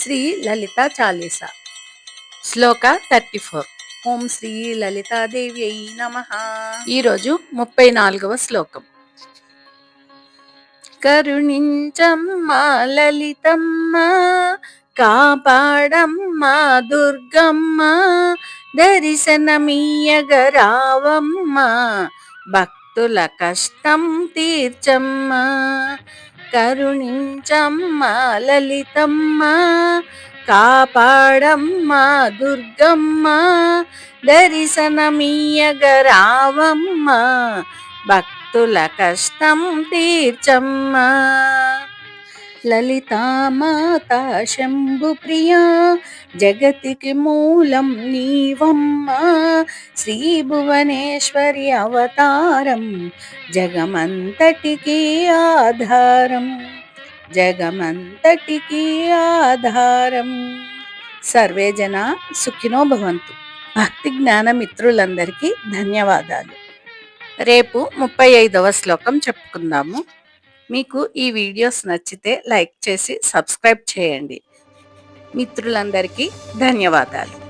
శ్రీ లలితా చాలీస. శ్లోక thirty four. ఓం శ్రీ లలితాదేవి అయి నమ ఈరోజు ముప్పై నాలుగవ శ్లోకం. కరుణించమ్మా లలితమ్మ కాపాడమ్మ దుర్గమ్మ దర్శనమీయగరావమ్మ భక్తుల కష్టం తీర్చమ్మ. కరుణించమ్మ లలితమ్మ కాపాడమ్మ దుర్గమ్మ దర్శనమీయగరావమ్మ భక్తుల కష్టం తీర్చమ్మ. లలితామాత శంభు ప్రియా జగతికి మూలం నీవమ్మ. శ్రీ భువనేశ్వరి అవతారం జగమంతటికి ఆధారం. జగమంతటికి ఆధారం. సర్వే జన సుఖినో భవంతు. భక్తి జ్ఞాన మిత్రులందరికీ ధన్యవాదాలు. రేపు ముప్పై ఐదవ శ్లోకం చెప్పుకుందాము. మీకు ఈ వీడియోస్ నచ్చితే లైక్ చేసి సబ్స్క్రైబ్ చేయండి. మిత్రులందరికీ ధన్యవాదాలు.